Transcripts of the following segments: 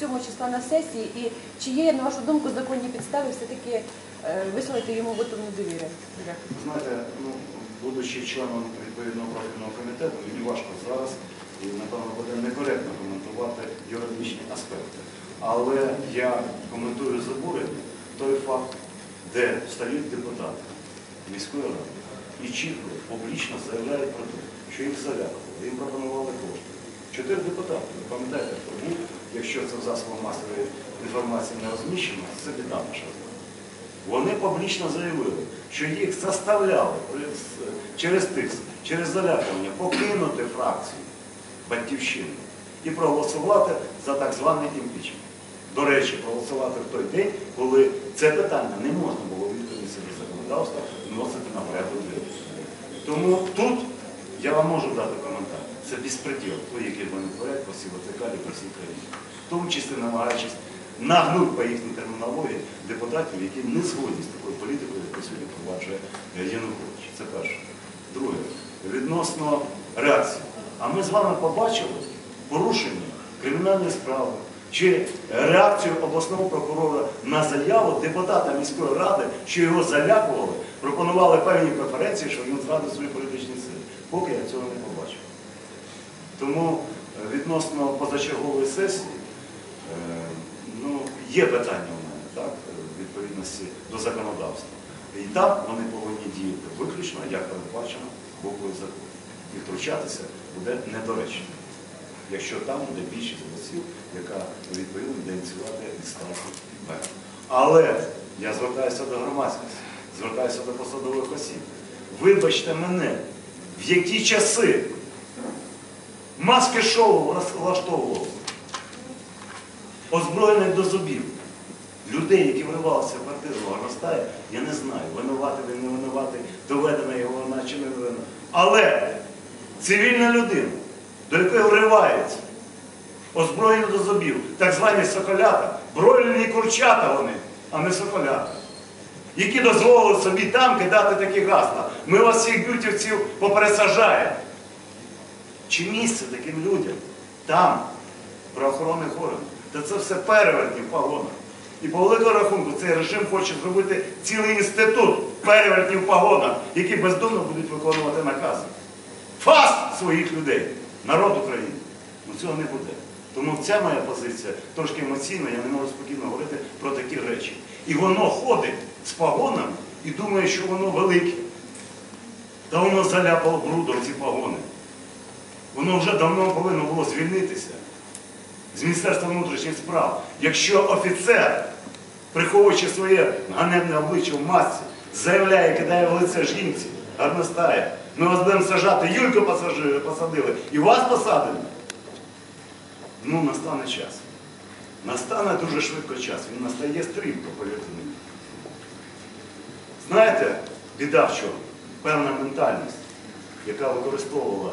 7 числа на сесії, і чи є, на вашу думку, законні підстави все-таки е, висловити йому вотум недовіри? Знаєте, ну, будучи членом відповідного профільного комітету, мені важко зараз і, напевно, буде некоректно коментувати юридичні аспекти. Але я коментую з обуренням той факт, де встають депутати міської ради і чітко, публічно заявляють про те, що їх залякували, їм пропонували кошти. Чотири депутати, ви пам'ятаєте, хто був, якщо це в засобах масової інформації не розміщено, це біда наша. Вони публічно заявили, що їх заставляли через тиск, через залякування покинути фракцію Батьківщини і проголосувати за так званий імпічмент. До речі, проголосувати в той день, коли це питання не можна було відповідно до законодавства вносити на порядок. Тому тут я вам можу дати коментар. Це безпреділ, той, який вони творять по всій вертикалі, по всій країні. В тому числі намагаючись нагнути по їхній термінології депутатів, які не згодні з такою політикою, яку сьогодні впроваджує е, Янукович. Це перше. Друге, відносно реакції. А ми з вами побачили порушення кримінальної справи чи реакцію обласного прокурора на заяву депутата міської ради, що його залякували, пропонували певні преференції, що він зрадив свої політичні сили. Поки я цього не побачив. Тому е, відносно позачергової сесії, е, ну, є питання у мене, так, е, відповідності до законодавства. І там вони повинні діяти виключно, як передбачено буквою закону. І втручатися буде недоречно, якщо там буде більшість голосів, яка відповідно буде ініціювати відставку мера. Але я звертаюся до громадськості, звертаюся до посадових осіб. Вибачте мене, в які часи маски шоу влаштовували, озброєних до зубів. Людей, які вривалися в квартиру, горностає, я не знаю, винуватий він не винуватий, доведена його вона чи не доведена. Але цивільна людина, до якої вривається, озброєні до зубів, так звані соколята, бройлені курчата вони, а не соколята, які дозволили собі там кидати такі гасла. Ми вас всіх бютівців попересажаємо. Чи місце таким людям там, в правоохоронних органах? Та це все перевертні в погонах. І по великому рахунку цей режим хоче зробити цілий інститут перевертнів в погонах, які бездумно будуть виконувати накази. Фаст своїх людей, народ України. Ну цього не буде. Тому ця моя позиція трошки емоційна, я не можу спокійно говорити про такі речі. І воно ходить з погонами і думає, що воно велике. Та воно заляпало брудом ці погони. Воно вже давно повинно було звільнитися з Міністерства внутрішніх справ. Якщо офіцер, приховуючи своє ганебне обличчя в масці, заявляє, кидає в лице жінці, гарностає, ми вас будемо сажати, Юльку посадили, і вас посадимо. Ну, настане час. Настане дуже швидко час. Він настає стрімко, повірте мені. Знаєте, біда в чому? Певна ментальність, яка використовувала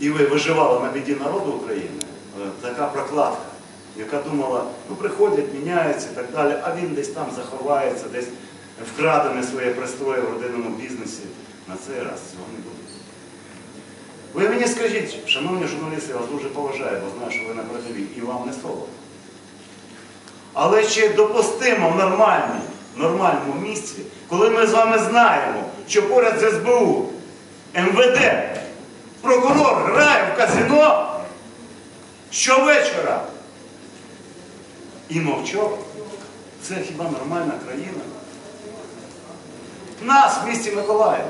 і ви виживала на біді народу України, е, така прокладка, яка думала, ну приходять, міняються і так далі, а він десь там заховається, десь вкрадене своє пристроє в родинному бізнесі. На цей раз цього не буде. Ви мені скажіть, шановні журналісти, я вас дуже поважаю, бо знаю, що ви на передовій, і вам не солодко. Але чи допустимо в нормальній, нормальному місці, коли ми з вами знаємо, що поряд з СБУ, МВД, прокурор грає в казино щовечора і мовчок, це хіба нормальна країна? Нас в місті Миколаїв.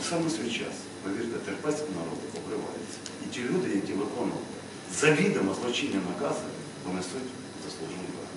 У саме свій час, повірте, терпець народу покривається. І ті люди, які виконували завідомо злочинні накази, понесуть заслужену кару.